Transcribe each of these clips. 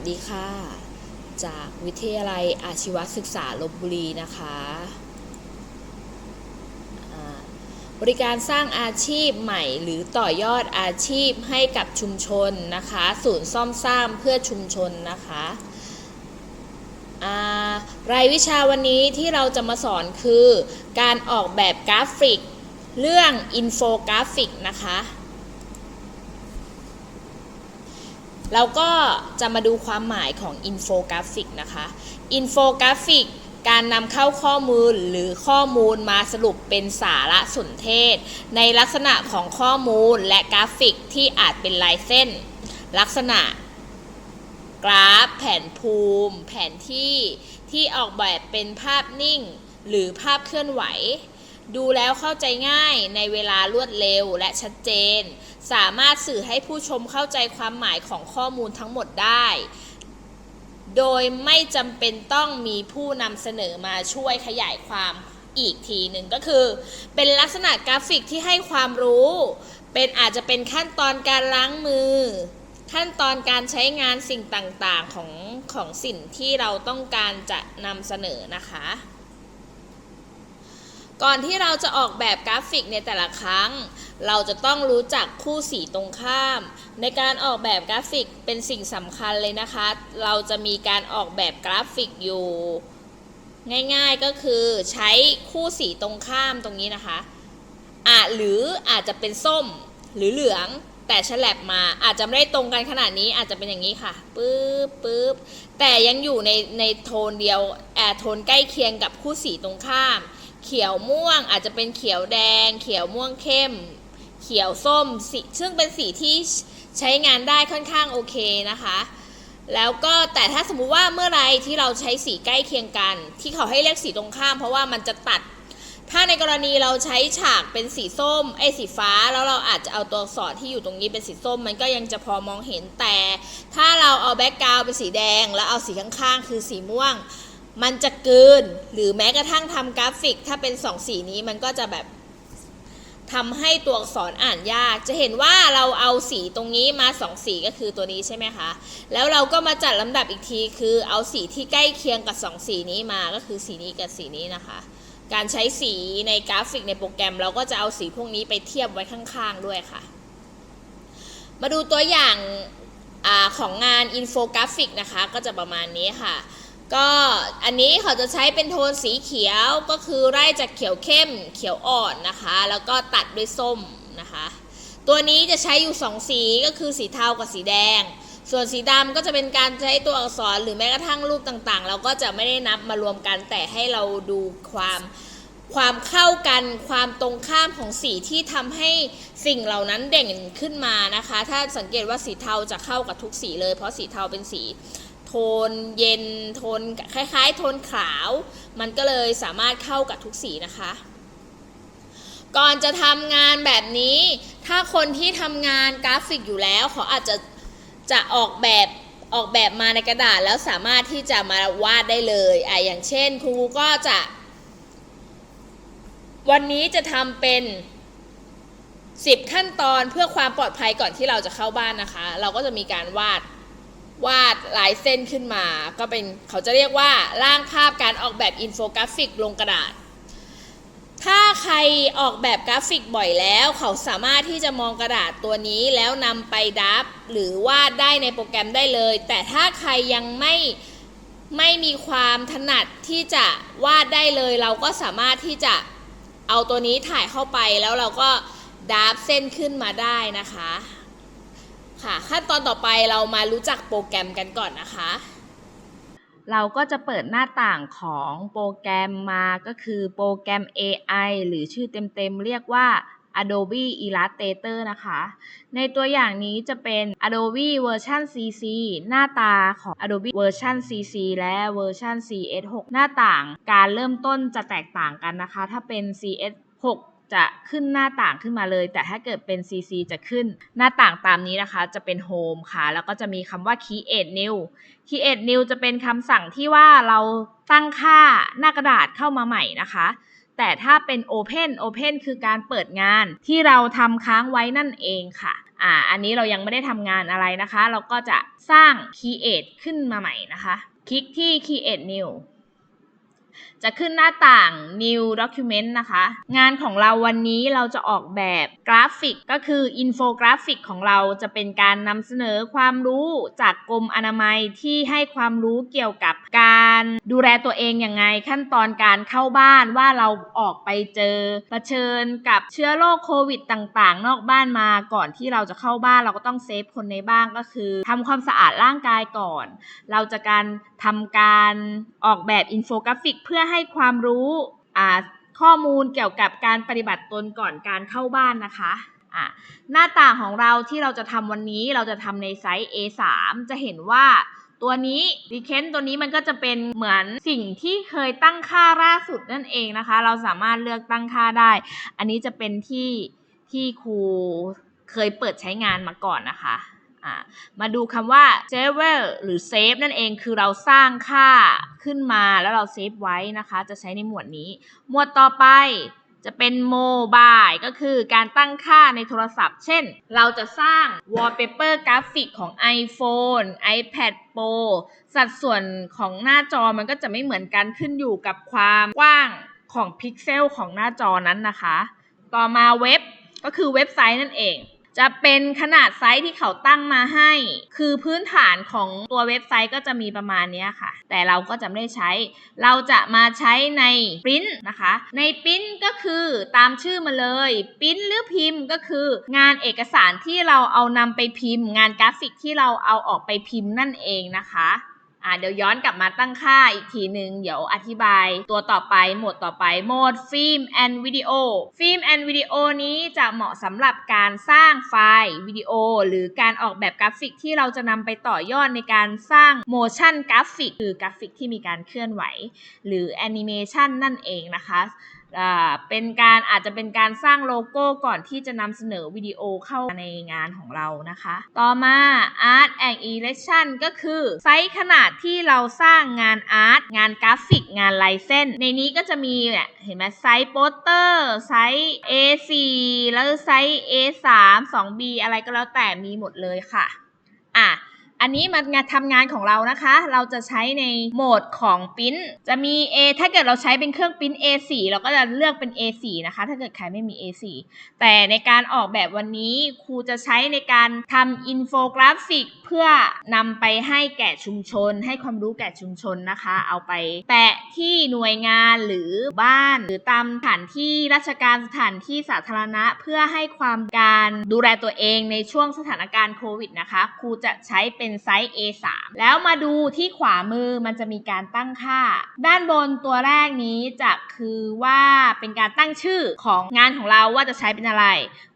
สดีค่ะ จากวิทยาลัยอาชีวศึกษาลบบุรีนะคะ บริการสร้างอาชีพใหม่ หรือต่อยอดอาชีพให้กับชุมชนนะคะ ศูนย์ซ่อมสร้างเพื่อชุมชนนะคะรายวิชาวันนี้ที่เราจะมาสอนคือ การออกแบบกราฟิก เรื่องอินโฟกราฟิกนะคะ เราก็จะมาดูความหมายของอินโฟกราฟิกนะคะอินโฟกราฟิกการนำเข้าข้อมูลหรือข้อมูลมาสรุปเป็นสาระสนเทศ ในลักษณะของข้อมูลและกราฟิกที่อาจเป็นลายเส้น ลักษณะ กราฟ แผนภูมิ แผนที่ที่ออกแบบเป็นภาพนิ่ง หรือภาพเคลื่อนไหว ดูแล้วเข้าใจง่ายในเวลารวดเร็วและชัดเจน สามารถสื่อให้ผู้ชมเข้าใจความหมายของข้อมูลทั้งหมดได้ โดยไม่จำเป็นต้องมีผู้นำเสนอมาช่วยขยายความอีกทีหนึ่งก็คือ เป็นลักษณะกราฟิกที่ให้ความรู้ เป็นอาจจะเป็นขั้นตอนการล้างมือ ขั้นตอนการใช้งานสิ่งต่างๆของของสิ่งที่เราต้องการจะนำเสนอนะคะ ก่อนที่เราจะออกแบบกราฟิกในแต่ละครั้ง เราจะต้องรู้จักคู่สีตรงข้าม ในการออกแบบกราฟิกเป็นสิ่งสำคัญเลยนะคะ เราจะมีการออกแบบกราฟิกอยู่ ง่ายๆก็คือใช้คู่สีตรงข้ามตรงนี้นะคะอาจหรืออาจจะเป็นส้มหรือเหลืองแต่ฉลับมาอาจจะไม่ได้ตรงกันขนาดนี้อาจจะเป็นอย่างนี้ค่ะปึ๊บปึ๊บแต่ยังอยู่ในในโทนเดียวแอโทนใกล้เคียงกับคู่สีตรงข้าม เขียวม่วงอาจจะเป็นเขียวแดง เขียวม่วงเข้ม เขียวส้มสีซึ่งเป็นสีที่ใช้งานได้ค่อนข้างโอเคนะคะ แล้วก็แต่ถ้าสมมุติว่าเมื่อไรที่เราใช้สีใกล้เคียงกัน ที่เขาให้เรียกสีตรงข้าม เพราะว่ามันจะตัด ถ้าในกรณีเราใช้ฉากเป็นสีส้มไอ้สีฟ้า แล้วเราอาจจะเอาตัวอักษรที่อยู่ตรงนี้เป็นสีส้ม มันก็ยังจะพอมองเห็นแต่ ถ้าเราเอาแบ็กกราวเป็นสีแดง แล้วเอาสีข้างๆคือสีม่วง มันจะเกินหรือแม้กระทั่งทำกราฟิก ถ้าเป็นสองสีนี้มันก็จะแบบทำให้ตัวอักษรอ่านยาก จะเห็นว่าเราเอาสีตรงนี้มาสองสีก็คือตัวนี้ใช่ไหมคะ แล้วเราก็มาจัดลำดับอีกทีคือเอาสีที่ใกล้เคียงกับสองสีนี้มาก็คือสีนี้กับสีนี้นะคะการใช้สีในกราฟิกในโปรแกรม เราก็จะเอาสีพวกนี้ไปเทียบไว้ข้างๆด้วยค่ะ มาดูตัวอย่างอของงานอินโฟกราฟิกนะคะ ก็จะประมาณนี้ค่ะ ก็อันนี้เขาจะใช้เป็นโทนสีเขียวก็คือไล่จากเขียวเข้มเขียวอ่อนนะคะ แล้วก็ตัดด้วยส้มนะคะ ตัวนี้จะใช้อยู่ 2 สีก็คือสีเทากับสีแดง ส่วนสีดำก็จะเป็นการใช้ตัวอักษรหรือแม้กระทั่งรูปต่างๆ เราก็จะไม่ได้นับมารวมกันแต่ให้เราดูความความเข้ากันความตรงข้ามของสีที่ทำให้สิ่งเหล่านั้นเด่นขึ้นมานะคะ ถ้าสังเกตว่าสีเทาจะเข้ากับทุกสีเลย เพราะสีเทาเป็นสี โทนเย็นโทนคล้ายๆ โทนขาว มันก็เลยสามารถเข้ากับทุกสีนะคะ ก่อนจะทำงานแบบนี้ ถ้าคนที่ทำงานกราฟิกอยู่แล้ว เขาอาจจะจะออกแบบออกแบบมาในกระดาษแล้วสามารถที่จะมาวาดได้เลยอะอย่างเช่น ครูก็จะ วันนี้จะทำเป็น10 ขั้นตอนเพื่อความปลอดภัยก่อนที่เราจะเข้าบ้านนะคะ เราก็จะมีการวาด วาดลายเส้นขึ้นมา ก็เป็นเขาจะเรียกว่าร่างภาพการออกแบบอินโฟกราฟิกลงกระดาษ ถ้าใครออกแบบกราฟิกบ่อยแล้ว เขาสามารถที่จะมองกระดาษตัวนี้แล้วนำไปดับหรือวาดได้ในโปรแกรมได้เลย แต่ถ้าใครยังไม่ไม่มีความถนัดที่จะวาดได้เลย เราก็สามารถที่จะเอาตัวนี้ถ่ายเข้าไปแล้วเราก็ดับเส้นขึ้นมาได้นะคะ ค่ะ ขั้นตอนต่อไปเรามารู้จักโปรแกรมกันก่อนนะคะ เราก็จะเปิดหน้าต่างของโปรแกรมมาก็คือโปรแกรม AI หรือชื่อเต็มๆเรียกว่า Adobe Illustrator นะคะ ในตัวอย่างนี้จะเป็น Adobe Version CC หน้าตาของ Adobe Version CC และเวอร์ชัน CS6 หน้าต่างการเริ่มต้นจะแตกต่างกันนะคะ ถ้าเป็น CS6 จะขึ้นหน้าต่างขึ้นมาเลย แต่ถ้าเกิดเป็น CC จะขึ้นหน้าต่างตามนี้นะคะ จะเป็น Home ค่ะ แล้วก็จะมีคำว่า Create New Create New จะเป็นคำสั่งที่ว่าเราตั้งค่าหน้ากระดาษเข้ามาใหม่นะคะ แต่ถ้าเป็น Open Open คือการเปิดงานที่เราทำค้างไว้นั่นเองค่ะอ่าอันนี้เรายังไม่ได้ทำงานอะไรนะคะ เราก็จะสร้าง create ขึ้นมาใหม่นะคะ คลิกที่ create new จะขึ้นหน้าต่าง new document นะคะ งานของเราวันนี้เราจะออกแบบกราฟิกก็คืออินโฟกราฟิกของเราจะเป็นการนำเสนอความรู้จากกรมอนามัยที่ให้ความรู้เกี่ยวกับการดูแลตัวเองยังไง ขั้นตอนการเข้าบ้านว่าเราออกไปเจอเผชิญกับเชื้อโรคโควิดต่างๆ นอกบ้านมาก่อนที่เราจะเข้าบ้านเราก็ต้องเซฟคนในบ้านก็คือทำความสะอาดร่างกายก่อน เราจะการทำการออกแบบอินโฟกราฟิกเพื่อให้ความรู้ข้อมูลเกี่ยวกับการปฏิบัติตนก่อนการเข้าบ้านนะคะหน้าต่างของเราที่เราจะทำวันนี้เราจะทำในไซส์ A3 จะเห็นว่าตัวนี้ดีเคนตัวนี้มันก็จะเป็นเหมือนสิ่งที่เคยตั้งค่าล่าสุดนั่นเองนะคะ เราสามารถเลือกตั้งค่าได้ อันนี้จะเป็นที่ที่ครูเคยเปิดใช้งานมาก่อนนะคะ มาดูคำว่า save หรือ save นั่นเองคือเราสร้างค่าขึ้นมาแล้วเราเซฟไว้นะคะ จะใช้ในหมวดนี้ หมวดต่อไปจะเป็นโมบายก็คือการตั้งค่าในโทรศัพท์ เช่น เราจะสร้าง wallpaper กราฟิกของ iPhone iPad Pro สัดส่วนของหน้าจอมันก็จะไม่เหมือนกันขึ้นอยู่กับความกว้างของพิกเซลของหน้าจอนั้นนะคะ ต่อมาเว็บก็คือเว็บไซต์นั่นเอง จะเป็นขนาดไซส์ที่เขาตั้งมาให้ คือพื้นฐานของตัวเว็บไซต์ก็จะมีประมาณนี้ค่ะ แต่เราก็จะไม่ได้ใช้ เราจะมาใช้ในปริ้นนะคะ ในปริ้นก็คือตามชื่อมาเลยปริ้นหรือพิมพ์ก็คือ งานเอกสารที่เราเอานำไปพิมพ์ งานกราฟิกที่เราเอาออกไปพิมพ์นั่นเองนะคะ อ่าเดี๋ยวย้อนกลับมาตั้งค่าอีกทีหนึ่งเดี๋ยวอธิบายตัวต่อไปโหมดต่อไปโหมดฟิล์มแอนด์วิดีโอฟิล์มแอนด์วิดีโอนี้จะเหมาะสำหรับการสร้างไฟล์วิดีโอ หรือการออกแบบกราฟิกที่เราจะนำไปต่อยอดในการสร้างโมชั่นกราฟิกคือกราฟิกที่มีการเคลื่อนไหว หรือแอนิเมชันนั่นเองนะคะ เป็นการอาจจะเป็นการสร้างโลโก้ก่อนที่จะนำเสนอวิดีโอเข้าในงานของเรานะคะ ต่อมา Art and Election ก็คือไซส์ขนาดที่เราสร้างงานอาร์ตงานกราฟิกงานลายเส้น ในนี้ก็จะมีเนี่ยเห็นไหมไซส์โปสเตอร์ไซส์ A4 แล้วไซส์ A3 2B อะไรก็แล้วแต่มีหมดเลยค่ะ อะ อันนี้มันงาทำงานของเรานะคะ เราจะใช้ในโหมดของปริ้นจะมี A ถ้าเกิดเราใช้เป็นเครื่องปริ้น A4 เราก็จะเลือกเป็น A4 นะคะ ถ้าเกิดใครไม่มี A4 แต่ในการออกแบบวันนี้ครูจะใช้ในการทำอินโฟกราฟิก เพื่อนำไปให้แก่ชุมชน ให้ความรู้แก่ชุมชนนะคะ เอาไปแปะที่หน่วยงานหรือบ้าน หรือตามสถานที่ราชการสถานที่สาธารณะ เพื่อให้ความการดูแลตัวเองในช่วงสถานการณ์โควิดนะคะ ครูจะใช้เป็นไซส์ A3 แล้วมาดูที่ขวามือมันจะมีการตั้งค่า ด้านบนตัวแรกนี้จะคือว่าเป็นการตั้งชื่อของงานของเราว่าจะใช้เป็นอะไร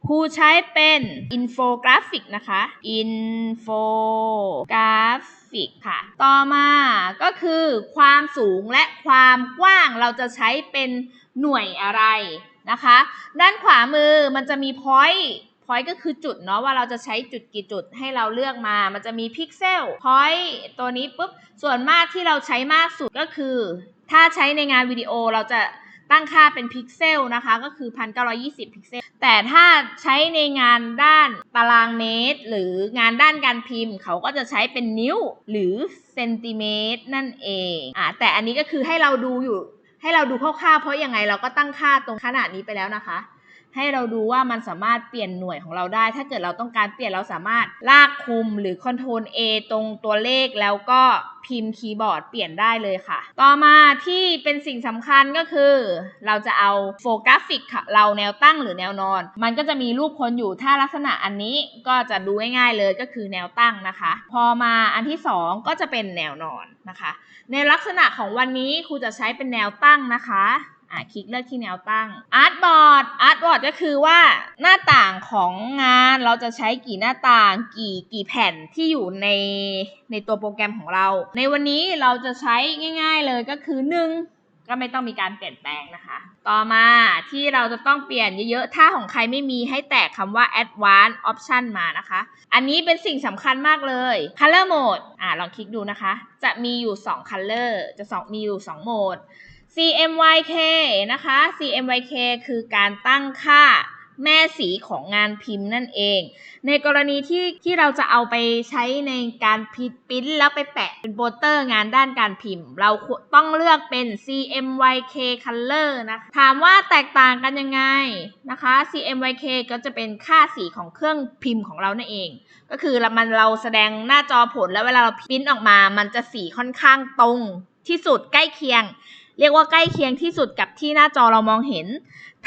ครูใช้เป็นอินโฟกราฟิกนะคะอินโฟกราฟิกค่ะ ต่อมาก็คือความสูงและความกว้างเราจะใช้เป็นหน่วยอะไรนะคะ ด้านขวามือมันจะมี point point ก็คือจุดเนาะว่าเราจะใช้จุดกี่จุดให้เราเลือกมา มันจะมีพิกเซล point ตัวนี้ปุ๊บ ส่วนมากที่เราใช้มากสุดก็คือ ถ้าใช้ในงานวิดีโอเราจะตั้งค่าเป็นพิกเซลนะคะ ก็คือ 1920 พิกเซล แต่ถ้าใช้ในงานด้านตารางเมตร หรืองานด้านการพิมพ์ เขาก็จะใช้เป็นนิ้วหรือเซนติเมตรนั่นเองอ่าแต่อันนี้ก็คือให้เราดูอยู่ ให้เราดูคร่าวๆเพราะยังไงเราก็ตั้งค่าตรงขนาดนี้ไปแล้วนะคะ ให้เราดูว่ามันสามารถเปลี่ยนหน่วยของเราได้ ถ้าเกิดเราต้องการเปลี่ยนเราสามารถลากคุมหรือ Ctrl A ตรงตัวเลขแล้วก็พิมพ์คีย์บอร์ดเปลี่ยนได้เลยค่ะ ต่อมาที่เป็นสิ่งสำคัญก็คือ เราจะเอาโฟกัสฟิกเราแนวตั้งหรือแนวนอน มันก็จะมีรูปคนอยู่ถ้าลักษณะอันนี้ก็จะดูง่ายๆเลยก็คือแนวตั้งนะคะ พอมาอันที่สองก็จะเป็นแนวนอนนะคะ ในลักษณะของวันนี้ครูจะใช้เป็นแนวตั้งนะคะ อะคลิกเลือกที่แนวตั้งอาร์ตบอร์ดอาร์ตบอร์ดก็คือว่าหน้าต่างของงานเราจะใช้กี่หน้าต่างกี่กี่แผ่นที่อยู่ในในตัวโปรแกรมของเรา ในวันนี้เราจะใช้ง่าย ๆ เลยก็คือ 1 ก็ไม่ต้องมีการเปลี่ยนแปลงนะคะ ต่อมาที่เราจะต้องเปลี่ยนเยอะๆ ถ้าของใครไม่มีให้แตกคำว่า advanced option มานะคะ อันนี้เป็นสิ่งสำคัญมากเลย color mode อ่าลองคลิกดูนะคะ จะมีอยู่ 2 color จะสองมีอยู่ 2 โหมด CMYK นะคะ CMYK คือการตั้งค่าแม่สีของงานพิมพ์นั่นเอง ในกรณีที่ที่เราจะเอาไปใช้ในการพิพิมพ์แล้วไปแปะเป็นโปสเตอร์งานด้านการพิมพ์ เราต้องเลือกเป็น CMYK Color นะคะถามว่าแตกต่างกันยังไงนะคะ CMYK ก็จะเป็นค่าสีของเครื่องพิมพ์ของเรานั่นเอง ก็คือเรามันเราแสดงหน้าจอผลแล้วเวลาเราพิมพ์ออกมา มันจะสีค่อนข้างตรงที่สุดใกล้เคียง เรียกว่าใกล้เคียงที่สุดกับที่หน้าจอเรามองเห็น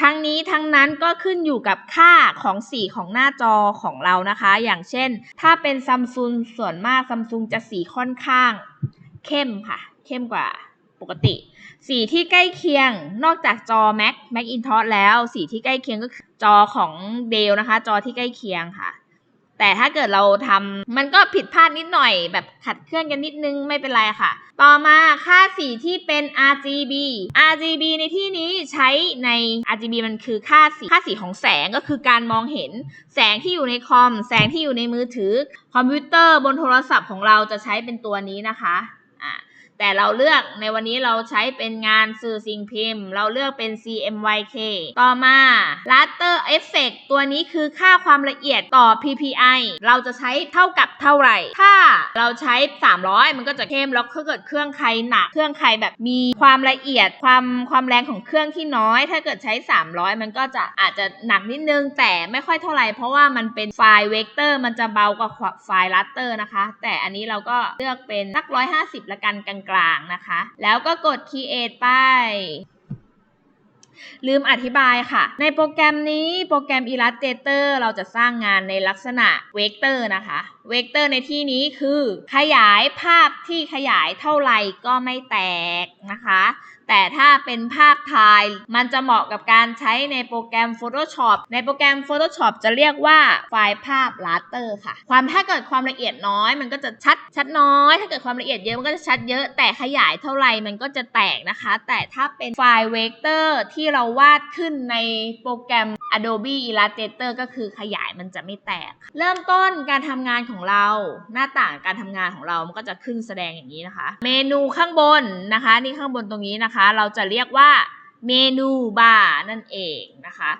ทั้งนี้ทั้งนั้นก็ขึ้นอยู่กับค่าของสีของหน้าจอของเรานะคะ อย่างเช่น ถ้าเป็นซัมซุงส่วนมากซัมซุงจะสีค่อนข้าง เข้มค่ะ เข้มกว่าปกติ สีที่ใกล้เคียงนอกจากจอ Mac Macintosh แล้ว สีที่ใกล้เคียงก็คือจอของ Dell นะคะ จอที่ใกล้เคียงค่ะ แต่ถ้าเกิดเราทำมันก็ผิดพลาดนิดหน่อย แบบขัดเคลื่อนกันนิดนึงไม่เป็นไรค่ะ ต่อมาค่าสีที่เป็น RGB RGB ในที่นี้ใช้ใน RGB มันคือค่าสีค่าสีของแสงก็คือการมองเห็น แสงที่อยู่ในคอม แสงที่อยู่ในมือถือ คอมพิวเตอร์บนโทรศัพท์ของเราจะใช้เป็นตัวนี้นะคะ แต่เราเลือกในวันนี้เราใช้เป็นงานสื่อสิ่งพิมพ์ เราเลือกเป็น CMYK ต่อมา Raster Effect ตัวนี้คือค่าความละเอียดต่อ PPI เราจะใช้เท่ากับเท่าไหร่ ถ้าเราใช้ 300 มันก็จะเข้มแล้วถ้าเกิดเครื่องใครหนัก เครื่องใครแบบมีความละเอียดความความแรงของเครื่องที่น้อย ถ้าเกิดใช้ 300 มันก็จะอาจจะหนักนิดนึง แต่ไม่ค่อยเท่าไหร่เพราะว่ามันเป็นไฟล์เวกเตอร์มันจะเบากว่าไฟล์ Raster นะคะ แต่อันนี้เราก็เลือกเป็นสัก150ละกันกลางๆนะคะ แล้วก็กด create ไป ลืมอธิบายค่ะ ในโปรแกรมนี้โปรแกรม Illustrator เราจะสร้างงานในลักษณะเวกเตอร์นะคะ เวกเตอร์ในที่นี้คือ ขยายภาพที่ขยายเท่าไหร่ก็ไม่แตกนะคะ แต่ถ้าเป็นภาพถ่าย มันจะเหมาะกับการใช้ในโปรแกรม Photoshop ในโปรแกรม Photoshop จะเรียกว่าไฟล์ภาพ raster ค่ะ ความถ้าเกิดความละเอียดน้อย มันก็จะชัดชัดน้อย ถ้าเกิดความละเอียดเยอะมันก็จะชัดเยอะ แต่ขยายเท่าไหร่มันก็จะแตกนะคะ แต่ถ้าเป็นไฟล์เวกเตอร์ที่เราวาดขึ้นในโปรแกรม Adobe Illustrator ก็คือขยายมันจะไม่แตก เริ่มต้นการทำงานของเรา หน้าต่างการทำงานของเรามันก็จะขึ้นแสดงอย่างนี้นะคะ เมนูข้างบนนะคะ นี่ข้างบนตรงนี้นะคะ เราจะเรียกว่าเมนูบาร์นั่นเองนะคะ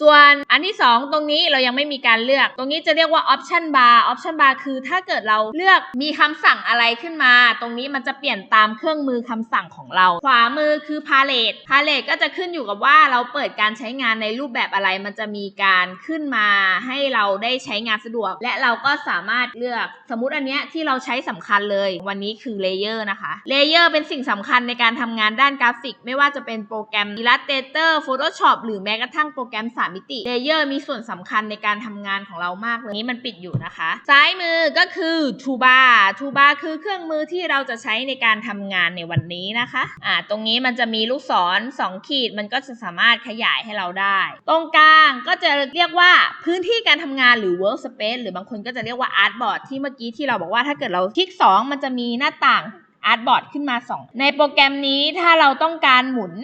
ส่วนอันที่ 2 ตรงนี้เรายังไม่มีการเลือก ตรงนี้จะเรียกว่า option bar option bar คือถ้าเกิดเราเลือกมีคำสั่งอะไรขึ้นมา ตรงนี้มันจะเปลี่ยนตามเครื่องมือคำสั่งของเรา ขวามือคือ palette palette ก็จะขึ้นอยู่กับว่าเราเปิดการใช้งานในรูปแบบอะไร มันจะมีการขึ้นมาให้เราได้ใช้งานสะดวก และเราก็สามารถเลือกสมมุติอันเนี้ยที่เราใช้สำคัญเลย วันนี้คือ layer นะคะ layer เป็นสิ่งสำคัญในการทำงานด้านกราฟิก ไม่ว่าจะเป็นโปรแกรม Illustrator Photoshop หรือแม้กระทั่งโปรแกรม3 มิติ Layer มีส่วนสำคัญในการทำงานของเรามากเลยนี้มันปิดอยู่นะคะ ซ้ายมือก็คือ Toolbar Toolbar คือเครื่องมือที่เราจะใช้ในการทำงานในวันนี้นะคะอ่าตรงนี้มันจะมีลูกศร 2 ขีดมันก็จะสามารถขยายให้เราได้ ตรงกลางก็จะเรียกว่าพื้นที่การทำงานหรือ workspace หรือบางคนก็จะเรียกว่า artboard ที่เมื่อกี้ที่เราบอกว่าถ้าเกิดเราคลิก 2 มันจะมีหน้าต่าง artboard ขึ้นมา 2 ในโปรแกรมนี้ถ้าเราต้องการหมุน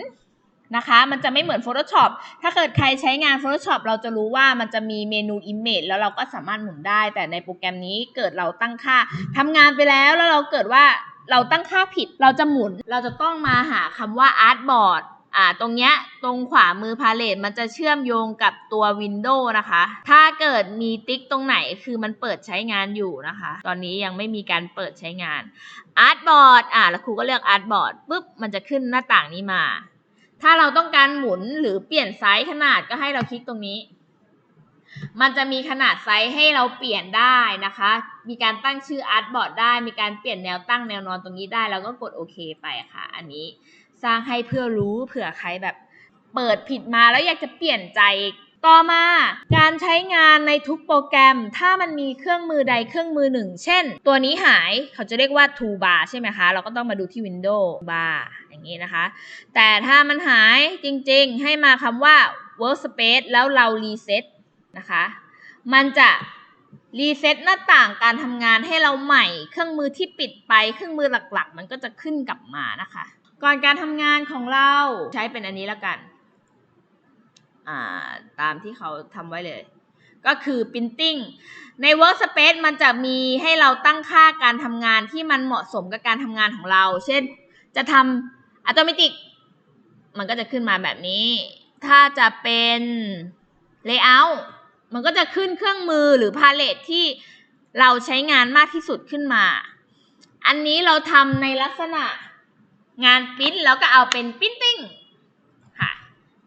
นะคะ มันจะไม่เหมือน Photoshop ถ้าเกิดใครใช้งาน Photoshop เราจะรู้ว่ามันจะมีเมนู Image แล้วเราก็สามารถหมุนได้ แต่ในโปรแกรมนี้เกิดเราตั้งค่าทำงานไปแล้วแล้วเราเกิดว่าเราตั้งค่าผิดเราจะหมุน เราจะต้องมาหาคำว่า Artboard อ่าตรงเนี้ยตรงขวามือพาเลตมันจะเชื่อมโยงกับตัว Windows นะคะ ถ้าเกิดมีติ๊กตรงไหนคือมันเปิดใช้งานอยู่นะคะ ตอนนี้ยังไม่มีการเปิดใช้งาน Artboard อ่าแล้วครูก็เลือก Artboard ปุ๊บมันจะขึ้นหน้าต่างนี้มา ถ้าเราต้องการหมุนหรือเปลี่ยนไซส์ขนาดก็ให้เราคลิกตรงนี้ มันจะมีขนาดไซส์ให้เราเปลี่ยนได้นะคะ มีการตั้งชื่ออาร์ตบอร์ดได้ มีการเปลี่ยนแนวตั้งแนวนอนตรงนี้ได้ แล้วก็กดโอเคไปค่ะ อันนี้สร้างให้เพื่อรู้เผื่อใครแบบเปิดผิดมาแล้วอยากจะเปลี่ยนใจ ต่อมาการใช้งานในทุกโปรแกรม ถ้ามันมีเครื่องมือใดเครื่องมือหนึ่ง เช่น ตัวนี้หายเขาจะเรียกว่า toolbar ใช่ไหมคะ เราก็ต้องมาดูที่ Windows bar อย่างนี้นะคะ แต่ถ้ามันหายจริงๆ ให้มาคำว่า workspace แล้วเรา reset นะคะ มันจะ reset หน้าต่างการทำงานให้เราใหม่ เครื่องมือที่ปิดไป เครื่องมือหลักๆ มันก็จะขึ้นกลับมานะคะ ก่อนการทำงานของเราใช้เป็นอันนี้แล้วกัน ตามที่เขาทำไว้เลย ก็คือ printing ใน workspace มันจะมีให้เราตั้งค่าการทำงานที่มันเหมาะสมกับการทำงานของเรา เช่น จะทำ automatic มันก็จะขึ้นมาแบบนี้ ถ้าจะเป็น layout มันก็จะขึ้นเครื่องมือหรือพาเลตที่เราใช้งานมากที่สุดขึ้นมา อันนี้เราทำในลักษณะงานปริ้นแล้วก็เอาเป็นปริ้นติ้ง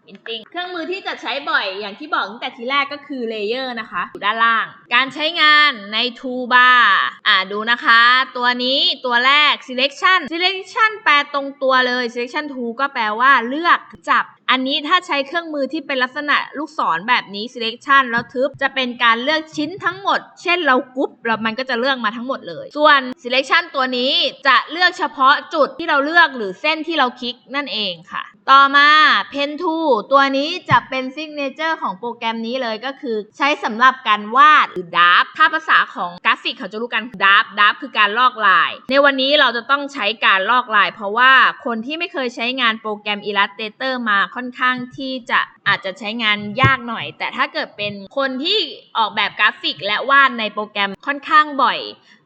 ปริ้นติ้งเครื่องมือที่จะใช้บ่อยอย่างที่บอกตั้งแต่ทีแรกก็คือเลเยอร์นะคะอยู่ด้านล่าง การใช้งานใน toolbar อ่าดูนะคะ ตัวนี้ตัวแรก selection selection แปลตรงตัวเลย selection tool ก็แปลว่าเลือกจับอันนี้ถ้าใช้เครื่องมือที่เป็นลักษณะลูกศรแบบนี้ selection แล้วทึบ จะเป็นการเลือกชิ้นทั้งหมด เช่นเรากรุ๊ปแล้วมันก็จะเลือกมาทั้งหมดเลย ส่วน selection ตัวนี้จะเลือกเฉพาะจุดที่เราเลือกหรือเส้นที่เราคลิกนั่นเองค่ะ ต่อมา pen tool ตัวนี้จะเป็น signature ของโปรแกรมนี้เลยก็คือใช้สำหรับการวาดหรือ draft ถ้าภาษาของกราฟิกเขาจะรู้กัน draft draft คือการลอกลาย ในวันนี้เราจะต้องใช้การลอกลาย เพราะว่าคนที่ไม่เคยใช้งานโปรแกรม Illustrator มาค่อนข้างที่จะอาจจะใช้งานยากหน่อย แต่ถ้าเกิดเป็นคนที่ออกแบบกราฟิกและวาดในโปรแกรมค่อนข้างบ่อย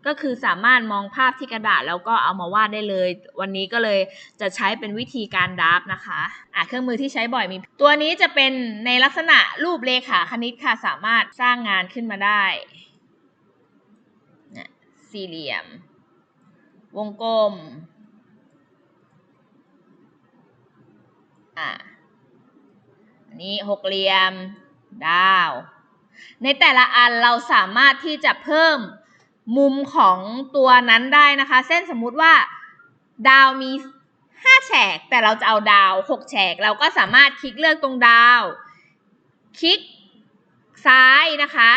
ก็คือสามารถมองภาพที่กระดาษแล้วก็เอามาวาดได้เลย วันนี้ก็เลยจะใช้เป็นวิธีการดราฟนะคะอะเครื่องมือที่ใช้บ่อยมี ตัวนี้จะเป็นในลักษณะรูปเลขาคณิตค่ะ สามารถสร้างงานขึ้นมาได้สี่เหลี่ยม วงกลมอะอันนี้หกเหลี่ยม ดาว ในแต่ละอันเราสามารถที่จะเพิ่ม มุมของตัวนั้นได้นะคะเส้นสมมุติว่าดาวมี 5 แฉก แต่เราจะเอาดาว 6 แฉก เราก็สามารถคลิกเลือกตรงดาว คลิกซ้ายนะคะ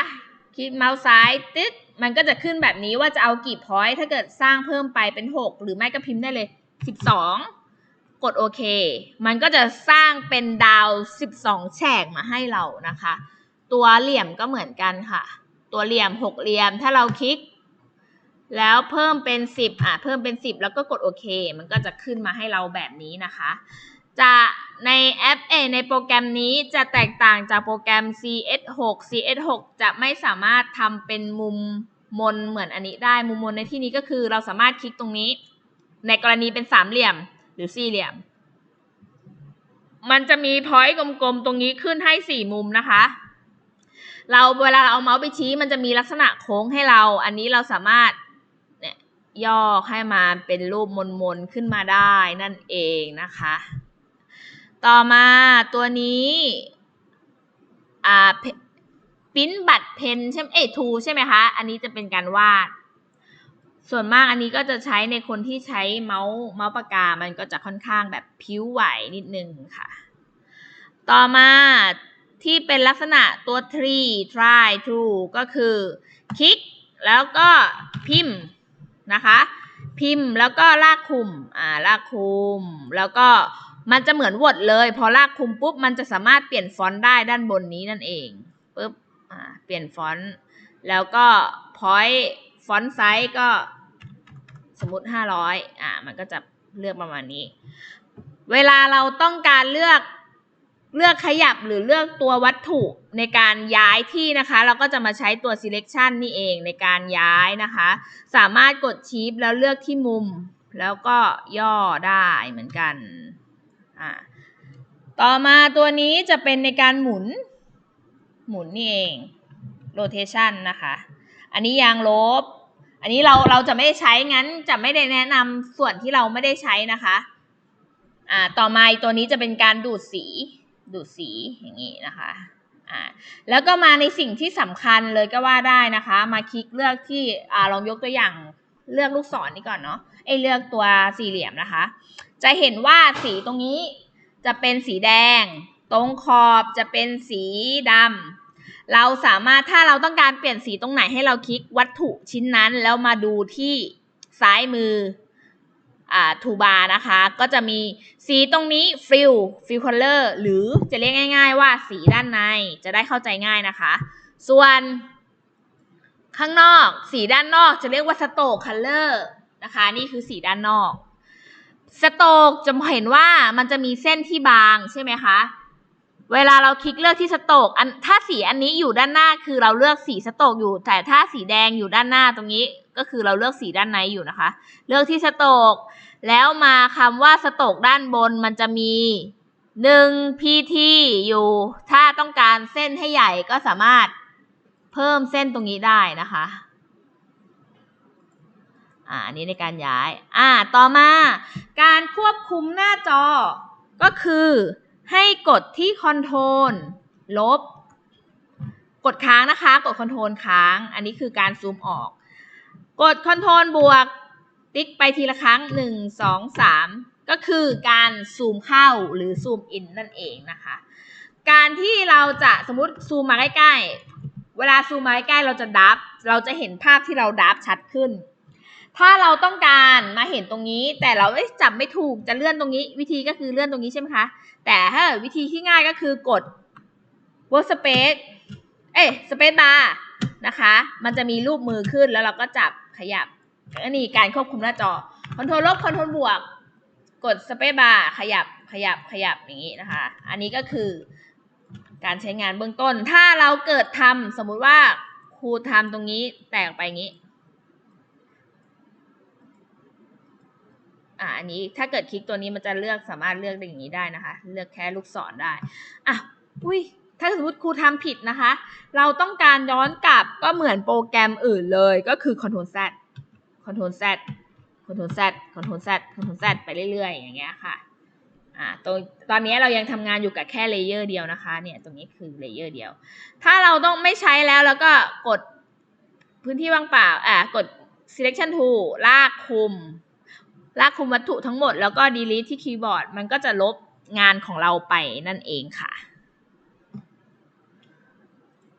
คลิกเมาส์ซ้ายตึ๊ดมันก็จะขึ้นแบบนี้ว่าจะเอากี่พอยต์ถ้าเกิดสร้างเพิ่มไปเป็น 6 หรือไม่ก็พิมพ์ได้เลย 12 กดโอเค มันก็จะสร้างเป็นดาว 12 แฉกมาให้เรานะคะ ตัวเหลี่ยมก็เหมือนกันค่ะ ตัวเหลี่ยมหกเหลี่ยม ถ้าเราคลิก แล้วเพิ่มเป็น 10อะเพิ่มเป็น 10 แล้วก็กดโอเค มันก็จะขึ้นมาให้เราแบบนี้นะคะ จะในแอปเอในโปรแกรมนี้จะแตกต่างจากโปรแกรม CS6 CS6 จะไม่สามารถทำเป็นมุมมนเหมือนอันนี้ได้มุมมนในที่นี้ก็คือเราสามารถคลิกตรงนี้ ในกรณีเป็นสามเหลี่ยมหรือสี่เหลี่ยม มันจะมีพอยต์กลมๆ ตรงนี้ขึ้นให้สี่มุมนะคะ เราเวลาเราเอาเมาส์ไปชี้มันจะมีลักษณะโค้งให้เรา อันนี้เราสามารถ ย่อให้มาเป็นรูปมนๆขึ้นมาได้นั่นเองนะคะ ต่อมาตัวนี้อ่าปิ้นบัตรเพนใช่ไหมเอทูใช่ไหมคะ อันนี้จะเป็นการวาด ส่วนมากอันนี้ก็จะใช้ในคนที่ใช้เมาส์เมาส์ปากกา มันก็จะค่อนข้างแบบผิวไหวนิดนึงค่ะ ต่อมาที่เป็นลักษณะตัว tree try true ก็คือคลิกแล้วก็พิมพ์ นะคะ พิมพ์แล้วก็ลากคุมอ่าลากคุม แล้วก็มันจะเหมือนวดเลย พอลากคุมปุ๊บมันจะสามารถเปลี่ยนฟอนต์ได้ด้านบนนี้นั่นเองปุ๊บอ่าเปลี่ยนฟอนต์แล้วก็ point ฟอนต์ไซส์ก็สมมติ 500อ่ามันก็จะเลือกประมาณนี้ เวลาเราต้องการเลือก เลือกขยับหรือเลือกตัววัตถุในการย้ายที่นะคะ เราก็จะมาใช้ตัว selection นี่เองในการย้ายนะคะ สามารถกดชีฟแล้วเลือกที่มุม แล้วก็ย่อได้เหมือนกันอ่าต่อมาตัวนี้จะเป็นในการหมุน หมุนนี่เอง rotation นะคะ อันนี้ยางลบ อันนี้เราเราจะไม่ใช้งั้นจะไม่ได้แนะนำส่วนที่เราไม่ได้ใช้นะคะอ่าต่อมาตัวนี้จะเป็นการดูดสี ดูดสีอย่างนี้นะคะอ่าแล้วก็มาในสิ่งที่สำคัญเลยก็ว่าได้นะคะ มาคลิกเลือกที่อ่าลองยกตัวอย่างเลือกลูกศรนี่ก่อนเนาะไอเลือกตัวสี่เหลี่ยมนะคะ จะเห็นว่าสีตรงนี้จะเป็นสีแดง ตรงขอบจะเป็นสีดำเราสามารถถ้าเราต้องการเปลี่ยนสีตรงไหนให้เราคลิกวัตถุชิ้นนั้น แล้วมาดูที่ซ้ายมือ ทูบาร์นะคะ ก็จะมีสีตรงนี้ฟิลฟิลคอลเลอร์หรือจะเรียกง่าย ๆ ว่าสีด้านในจะได้เข้าใจง่ายนะคะ ส่วน ข้างนอก สีด้านนอกจะเรียกว่าสโตกคัลเลอร์นะคะ นี่คือสีด้านนอก สโตกจะเห็นว่ามันจะมีเส้นที่บางใช่ไหมคะ เวลาเราคลิกเลือกที่สโตกอันถ้าสีอันนี้อยู่ด้านหน้าคือเราเลือกสีสโตกอยู่ แต่ถ้าสีแดงอยู่ด้านหน้าตรงนี้ก็คือเราเลือกสีด้านในอยู่นะคะ เลือกที่สโตกแล้วมาคำว่าสโตกด้านบนมันจะมี1 pt อยู่ ถ้าต้องการเส้นให้ใหญ่ก็สามารถเพิ่มเส้นตรงนี้ได้นะคะอ่าอันนี้ในการย้าย อ่า ต่อมา การควบคุมหน้าจอก็คือ ให้กดที่คอนโทรลลบ กดค้างนะคะ กดคอนโทรลค้าง อันนี้คือการซูมออก กดคอนโทรลบวก ติ๊กไปทีละครั้ง 1 2 3 ก็คือการซูมเข้าหรือซูมอินนั่นเองนะคะ การที่เราจะสมมติซูมมาใกล้ๆ เวลาซูมมาใกล้ๆเราจะดับ เราจะเห็นภาพที่เราดับชัดขึ้น ถ้าเราต้องการมาเห็นตรงนี้ แต่เราเจับไม่ถูกจะเลื่อนตรงนี้ วิธีก็คือเลื่อนตรงนี้ใช่ไหมคะ แต่ถ้าวิธีที่ง่ายก็คือกด workspace เอ้ย space bar นะคะ มันจะมีรูปมือขึ้นแล้วเราก็จับขยับอันนี้การควบคุมหน้าจอคอนโทรลลบคอนโทรลบวก กด space bar ขยับขยับขยับอย่างนี้นะคะ อันนี้ก็คือการใช้งานเบื้องต้น ถ้าเราเกิดทำสมมุติว่าครูทำตรงนี้แตกไปอย่างนี้ อ่าอันนี้ถ้าเกิดคลิกตัวนี้มันจะเลือกสามารถเลือกอย่างนี้ได้นะคะ เลือกแค่ลูกศรได้อะอุ้ยถ้าสมมติครูทำผิดนะคะ เราต้องการย้อนกลับก็เหมือนโปรแกรมอื่นเลยก็คือ Ctrl Z Ctrl Z Ctrl Z Ctrl Z Ctrl Z ไปเรื่อยๆ อย่างเงี้ยค่ะอ่าตรงตอนนี้เรายังทำงานอยู่กับแค่เลเยอร์เดียวนะคะ เนี่ยตรงนี้คือเลเยอร์เดียว ถ้าเราต้องไม่ใช้แล้วแล้วก็กดพื้นที่ว่างเปล่าอ่ากด selection tool ลากคุม ลากคุมวัตถุทั้งหมดแล้วก็ delete ที่คีย์บอร์ด มันก็จะลบงานของเราไปนั่นเองค่ะ